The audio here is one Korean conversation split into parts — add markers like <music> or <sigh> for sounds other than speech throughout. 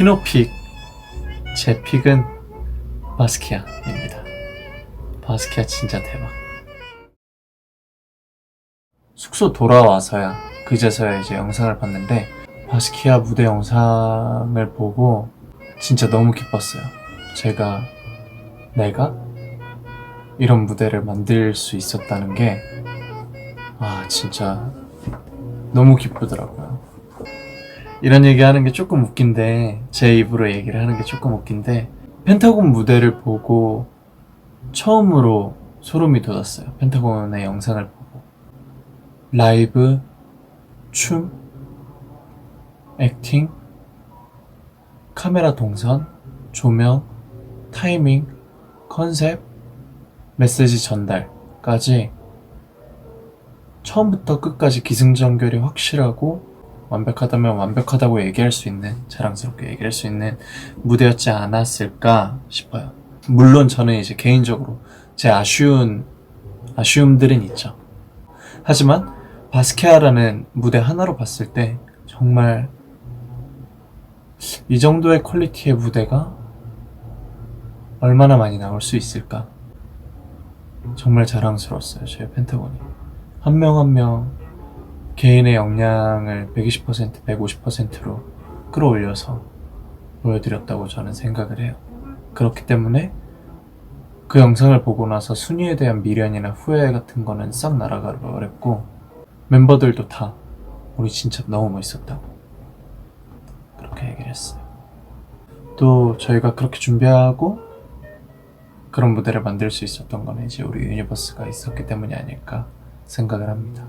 키노픽 제 픽은 바스키아입니다. 바스키아 진짜 대박. 숙소 돌아와서야 그제서야 이제 영상을 봤는데 바스키아 무대 영상을 보고 진짜 너무 기뻤어요. 제가 내가 이런 무대를 만들 수 있었다는 게 아 진짜 너무 기쁘더라고요. 이런 얘기하는 게 조금 웃긴데 제 입으로 얘기를 하는 게 조금 웃긴데 펜타곤 무대를 보고 처음으로 소름이 돋았어요. 펜타곤의 영상을 보고 라이브, 춤, 액팅, 카메라 동선, 조명, 타이밍, 컨셉, 메시지 전달까지 처음부터 끝까지 기승전결이 확실하고 완벽하다면 완벽하다고 얘기할 수 있는 자랑스럽게 얘기할 수 있는 무대였지 않았을까 싶어요. 물론 저는 이제 개인적으로 제 아쉬운 아쉬움들은 있죠. 하지만 바스케아라는 무대 하나로 봤을 때 정말 이 정도의 퀄리티의 무대가 얼마나 많이 나올 수 있을까? 정말 자랑스러웠어요, 저희 펜타곤이. 한 명 한명 개인의 역량을 120%, 150%로 끌어올려서 보여드렸다고 저는 생각을 해요. 그렇기 때문에 그 영상을 보고 나서 순위에 대한 미련이나 후회 같은 거는 싹 날아가 버렸고 멤버들도 다 우리 진짜 너무 멋있었다고 그렇게 얘기를 했어요. 또 저희가 그렇게 준비하고 그런 무대를 만들 수 있었던 거는 이제 우리 유니버스가 있었기 때문이 아닐까 생각을 합니다.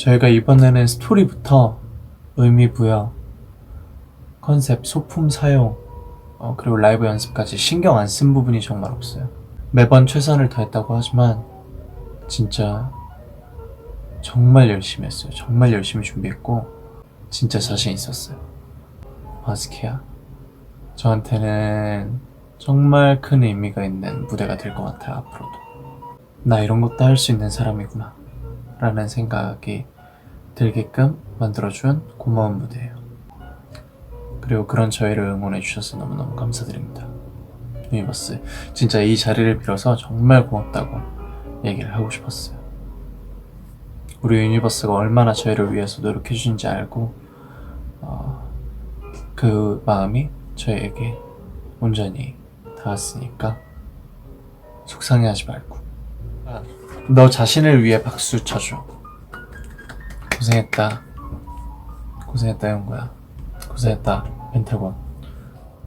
저희가 이번에는 스토리부터 의미 부여, 컨셉, 소품 사용, 어, 그리고 라이브 연습까지 신경 안 쓴 부분이 정말 없어요. 매번 최선을 다했다고 하지만 진짜 정말 열심히 했어요. 정말 열심히 준비했고 진짜 자신 있었어요. 바스키아 저한테는 정말 큰 의미가 있는 무대가 될 것 같아요. 앞으로도 나 이런 것도 할 수 있는 사람이구나 라는 생각이 들게끔 만들어준 고마운 무대예요. 그리고 그런 저희를 응원해 주셔서 너무너무 감사드립니다. 유니버스 진짜 이 자리를 빌어서 정말 고맙다고 얘기를 하고 싶었어요. 우리 유니버스가 얼마나 저희를 위해서 노력해 주신지 알고 어, 그 마음이 저희에게 온전히 닿았으니까 속상해하지 말고 너 자신을 위해 박수 쳐줘. 고생했다. 고생했다 형구야. 고생했다 펜타곤.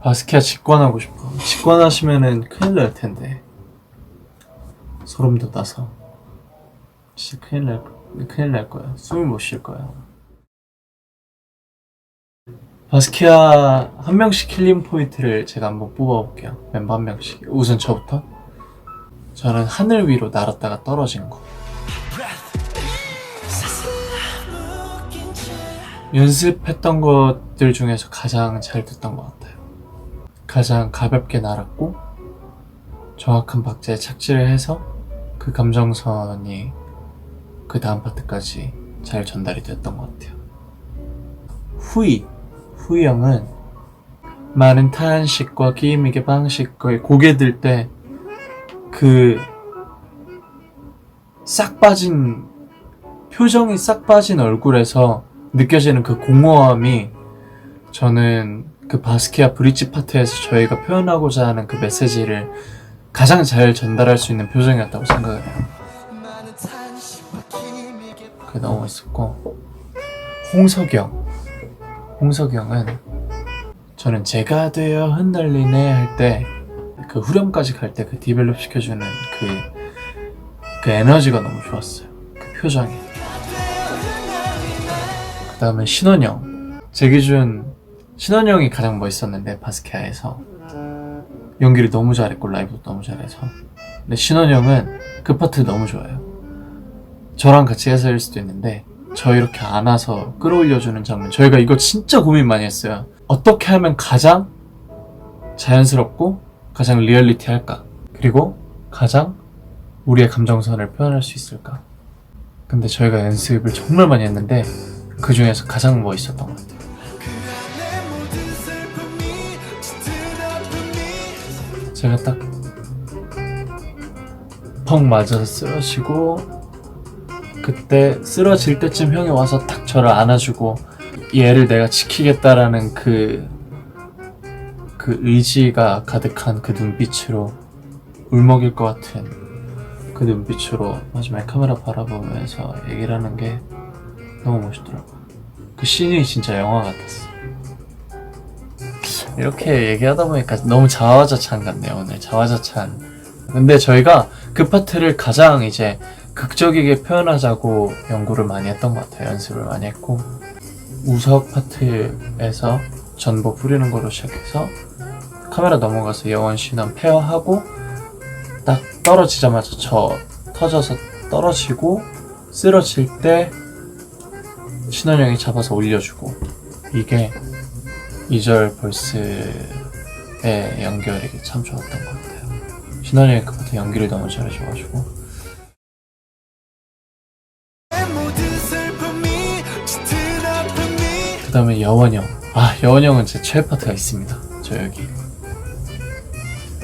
바스키아 직관하고 싶어. 직관하시면은 큰일 날 텐데. 소름 돋아서. 진짜 큰일 날, 큰일 날 거야. 숨을 못 쉴 거야. 바스키아 한 명씩 킬링 포인트를 제가 한번 뽑아볼게요. 멤버 한 명씩. 우선 저부터. 저는 하늘 위로 날았다가 떨어진 거. 연습했던 것들 중에서 가장 잘 됐던 것 같아요. 가장 가볍게 날았고, 정확한 박자에 착지를 해서 그 감정선이 그 다음 파트까지 잘 전달이 됐던 것 같아요. 후이, 후이 형은 많은 탄식과 끼임이게 방식과 고개 들 때 그 싹 빠진 표정이 싹 빠진 얼굴에서 느껴지는 그 공허함이 저는 그 바스키아 브릿지 파트에서 저희가 표현하고자 하는 그 메시지를 가장 잘 전달할 수 있는 표정이었다고 생각을 해요. 그게 너무 멋있었고 홍석이 형 홍석이 형은 저는 제가 되어 흩날리네 할 때 그 후렴까지 갈 때 그 디벨롭 시켜주는 그, 그 에너지가 너무 좋았어요. 그 표정이. 그 다음에 신원영. 제 기준 신원영이 가장 멋있었는데 바스케아에서 연기를 너무 잘했고 라이브도 너무 잘해서 근데 신원영은 그 파트 너무 좋아요. 저랑 같이 해서일 수도 있는데 저 이렇게 안아서 끌어올려주는 장면 저희가 이거 진짜 고민 많이 했어요. 어떻게 하면 가장 자연스럽고 가장 리얼리티 할까? 그리고 가장 우리의 감정선을 표현할 수 있을까? 근데 저희가 연습을 정말 많이 했는데 그 중에서 가장 멋있었던 것 같아요. 제가 딱 펑 맞아서 쓰러지고 그때 쓰러질 때쯤 형이 와서 딱 저를 안아주고 얘를 내가 지키겠다라는 그, 그 의지가 가득한 그 눈빛으로 울먹일 것 같은 그 눈빛으로 마지막에 카메라 바라보면서 얘기를 하는 게 너무 멋있더라고요. 그 씬이 진짜 영화 같았어. 이렇게 얘기하다 보니까 너무 자화자찬 같네요, 오늘. 자화자찬. 근데 저희가 그 파트를 가장 이제 극적이게 표현하자고 연구를 많이 했던 것 같아요. 연습을 많이 했고. 우석 파트에서 전보 뿌리는 거로 시작해서 카메라 넘어가서 여원 씨는 페어하고 딱 떨어지자마자 저 터져서 떨어지고 쓰러질 때 신원 형이 잡아서 올려주고 이게 2절 벌스의 연결이 참 좋았던 것 같아요. 신원 형이 그 파트 연기를 너무 잘해줘가지고 그 다음에 여원 형. 아 여원 형은 제 최애 파트가 있습니다. 저 여기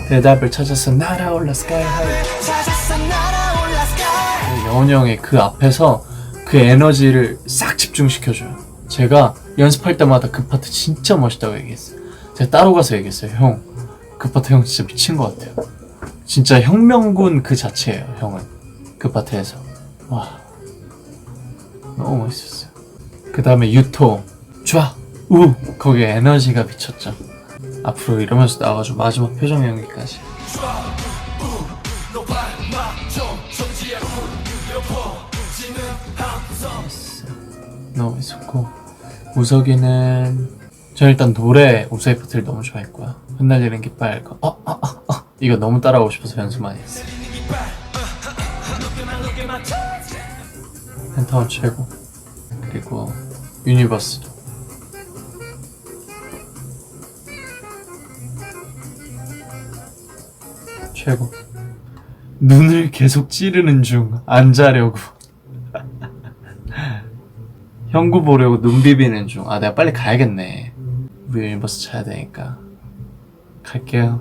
대답을 찾아서 날아올라 스카이 하이 찾아서 날아올라 sky 여원 형의 그 앞에서 그 에너지를 싹 집중시켜줘요. 제가 연습할 때마다 그 파트 진짜 멋있다고 얘기했어요. 제가 따로 가서 얘기했어요. 형, 그 파트 형 진짜 미친 것 같아요. 진짜 혁명군 그 자체예요, 형은. 그 파트에서. 와. 너무 멋있었어요. 그 다음에 유토. 좋아. 우. 거기에 에너지가 미쳤죠. 앞으로 이러면서 나와가지고 마지막 표정 연기까지. 너무 있었고 우석이는 저 일단 노래 우석이 파트를 너무 좋아했고요. 흩날리는 깃발 거 어, 어, 어, 어. 이거 너무 따라하고 싶어서 연습 많이 했어요. 펜타원 최고. 그리고 유니버스도 최고. 눈을 계속 찌르는 중 안 자려고 형구 보려고 눈 비비는 중. 아, 내가 빨리 가야겠네. 우리 유니버스 자야 되니까. 갈게요.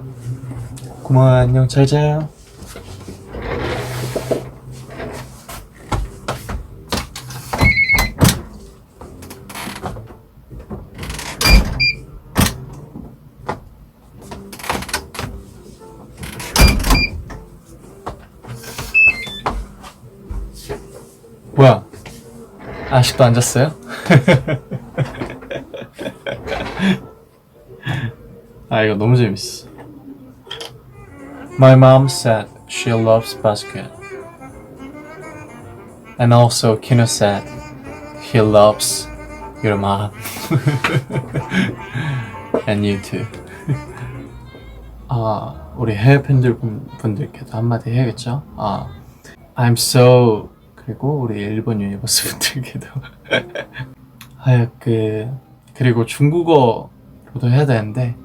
고마워, 안녕, 잘 자요. 아직도 안 잤어요? 아 이거 너무 재밌어. My mom said she loves basket. And also Kino said he loves your mom. <laughs> And you too. <laughs> 아, 우리 해외 팬들 분- 분들께도 한마디 해야겠죠? 아, I'm so 그리고 우리 일본 유니버스 분들께도 <laughs> 하얗게 그리고 중국어로도 해야 되는데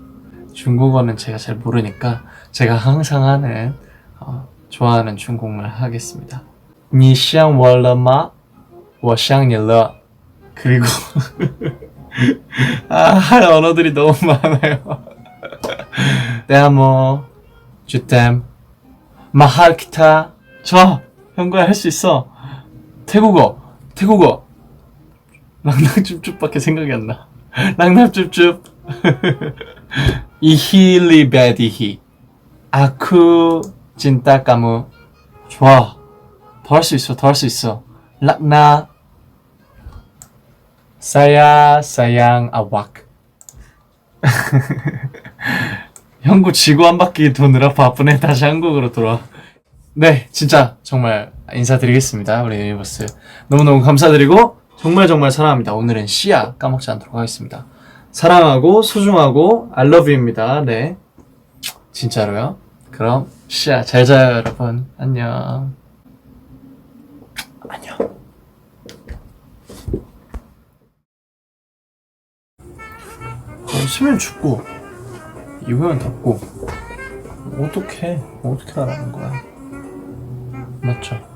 중국어는 제가 잘 모르니까 제가 항상 하는 어, 좋아하는 중국말 하겠습니다. 你想我了吗?我想你了. 그리고 <laughs> 아, 할 언어들이 너무 많아요. 네, 뭐, 주템, 마하키타, 저, 형구야 할 수 있어. 태국어, 태국어. <laughs> 랑낭줍줍밖에 생각이 안 나. <laughs> 랑낭줍줍. <laughs> 이힐리 베디히. 아쿠 진따까무. 좋아. 더 할 수 있어, 더 할 수 있어. 락나. 사야, 사양, 아왁. 형구 지구 한 바퀴 도느라 바쁘네. 다시 한국으로 돌아와. 네, 진짜 정말 인사드리겠습니다. 우리 유니버스. 너무너무 감사드리고 정말 정말 사랑합니다. 오늘은 시야 까먹지 않도록 하겠습니다. 사랑하고 소중하고 알러뷰입니다. 네. 진짜로요. 그럼 시야 잘 자요, 여러분. 안녕. 안녕. 어, 수면 춥고 입으면 덥고 어떻게 어떻게 하라는 거야? 맞죠?